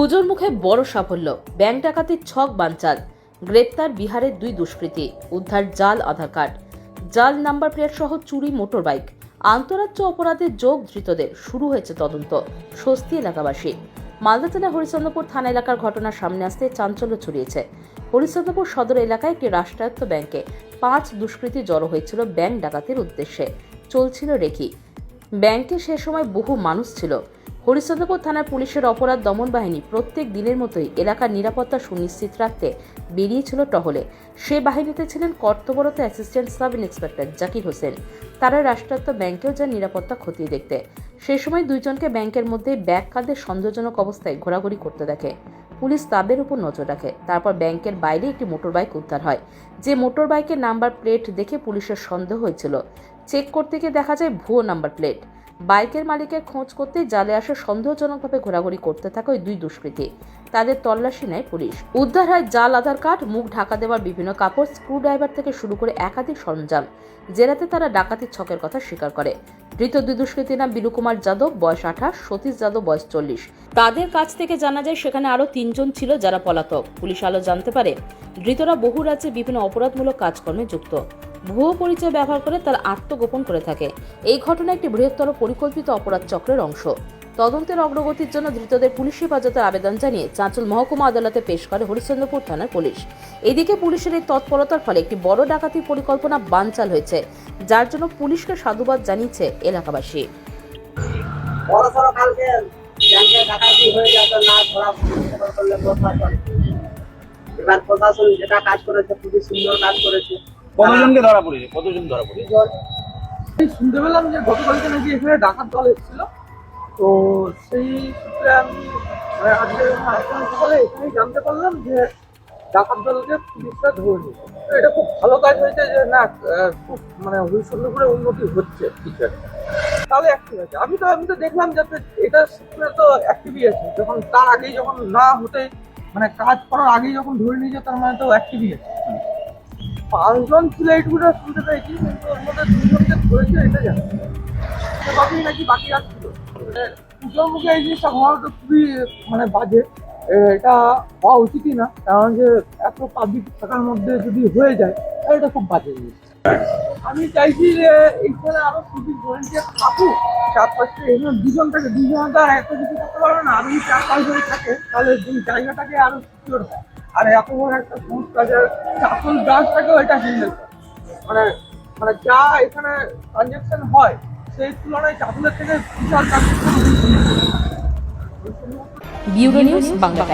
পুজোর মুখে বড় সাফল্য। ব্যাংক ডাকাতির ছক বানচাল। গ্রেপ্তার বিহারের দুই দুষ্কৃতী। উদ্ধার জাল, আধার কার্ড। জাল নাম্বার প্লেট সহ চুরি মোটর বাইক আন্তরাজ্য অপরাধের যোগ ধৃতদের। শুরু হয়েছে তদন্ত। স্বস্তি এলাকাবাসী। মালদা জেলা হরিচন্দ্রপুর থানা এলাকার ঘটনা সামনে আসতে চাঞ্চল্য ছড়িয়েছে। হরিচন্দ্রপুর সদর এলাকায় একটি রাষ্ট্রায়ত্ত ব্যাংকে পাঁচ দুষ্কৃতী জড়ো হয়েছিল ব্যাংক ডাকাতির উদ্দেশ্যে। চলছিল রেকি। ব্যাংকে সে সময় বহু মানুষ ছিল। হরিশ্চন্দ্রপুর থানার পুলিশের অপরাধ দমন বাহিনী প্রত্যেক দিনের মতোই এলাকার নিরাপত্তা সুনিশ্চিত রাখতে বেরিয়েছিল টহলে। সে বাহিনীতে ছিলেন কর্তব্যরত assistant sub inspector Zakir Hossain. তারা রাষ্ট্রায়ত্ত ব্যাংকেও যান নিরাপত্তা খতিয়ে দেখতে। সে সময় দুইজনকে ব্যাংকের মধ্যে ব্যাগ কাঁধে সন্দেহজনক অবস্থায় ঘোরাঘুরি করতে দেখে। পুলিশ তাদের উপর নজর রাখে। তারপর ব্যাংকের বাইরে একটি মোটরবাইক উদ্ধার হয়। যে মোটরবাইকের নাম্বার প্লেট দেখে পুলিশের সন্দেহ হয়েছিল। চেক করতে গিয়ে দেখা যায় ভুয়ো নাম্বার প্লেট বাইকের মালিকের খোঁজ করতে জালে আসে সন্দেহজনকভাবে ঘোরাঘুরি করতে থাকে ওই দুই দুষ্কৃতী। তাদের তল্লাশি নেয় পুলিশ। উদ্ধার হয় জাল, আধার কার্ড, মুখ ঢাকা দেওয়ার বিভিন্ন কাপড় স্ক্রু ড্রাইভার থেকে শুরু করে একাধিক সরঞ্জাম। জেরাতে তারা ডাকাতির ছকের কথা স্বীকার করে। ধৃত দুই দুষ্কৃতীর নাম বিলু কুমার যাদব, বয়স আঠাশ, সতীশ যাদব, বয়স চল্লিশ। তাদের কাছ থেকে জানা যায় সেখানে আরও তিনজন ছিল যারা পলাতক। পুলিশ আলো জানতে পারে, ধৃতরা বহু রাজ্যে বিভিন্ন অপরাধমূলক কাজকর্মে যুক্ত। ভুয়ো পরিচয় ব্যবহার করে তার আত্মগোপন করে থাকে। এই ঘটনা একটি বৃহত্তর পরিকল্পিত অপরাধ চক্রের অংশ। তদন্তের অগ্রগতির জন্য ধৃতদের পুলিশ হেফাজতের আবেদন জানিয়ে চাঁচল মহকুমা আদালতে পেশ করে হরিশ্চন্দ্রপুর থানার পুলিশ। এদিকে পুলিশের এই তৎপরতার ফলে একটি বড় ডাকাতির পরিকল্পনা বানচাল হয়েছে, যার জন্য পুলিশকে সাধুবাদ জানিয়েছে এলাকাবাসী। এবার প্রশাসন যেটা কাজ করেছে, খুবই সুন্দর কাজ করেছে। কতজনকে ধরা পড়েছে কতজন ধরা পড়েছে। শুনতে পেলাম যে গতকালকে নাকি এখানে ডাকাত দল এসেছিল। তো সেই সূত্রে আমি মানে আজকে সকালে এখানেই জানতে পারলাম যে ডাকাত দলকে পুলিশরা ধরে এটা খুব ভালো কাজ হয়েছে যে না খুব মানে হরিশ্চন্দ্রপুরে উন্নতি হচ্ছে কিছু একটা। তাহলে অ্যাক্টিভ আছে আমি তো আমি তো দেখলাম যাতে এটা সূত্রে তো অ্যাক্টিভই আছে, যখন তার আগেই যখন না হতে মানে কাজ করার আগেই যখন ধরে নিয়েছে, তার মানে তো অ্যাক্টিভই আছে। পাঁচজন এইটুকুটা শুনতে পেয়েছি, কিন্তু ওর মধ্যে দুজনকে ধরেছে, এটা জানি বাকি নাকি বাকি আসছিল পুজোর মুখে এই জিনিসটা হওয়া তো খুবই মানে বাজে। এটা হওয়া উচিতই না, কারণ যে এত পাবলিক থাকার মধ্যে যদি হয়ে যায় এটা খুব বাজে জিনিস। আমি চাইছি যে এইখানে আরও সিভিক ভলেন্টিয়ার থাকুক চার পাঁচটা এখানে দুজন থাকে দুজন তো আর এত কিছু করতে পারবে না, আরও যদি চার পাঁচজন থাকে, তাহলে এই জায়গাটাকে আরও সিকিউর হয়। আর এত বড় একটা সংস্থা যার আসল ব্রাঞ্চটাকেও এটা হ্যান্ডেল মানে মানে যা এখানে ট্রানজেকশন হয়, সেই তুলনায় চাকুলের থেকে বিশাল ট্রানজেকশন ব্যুরো নিউজ, বাংলা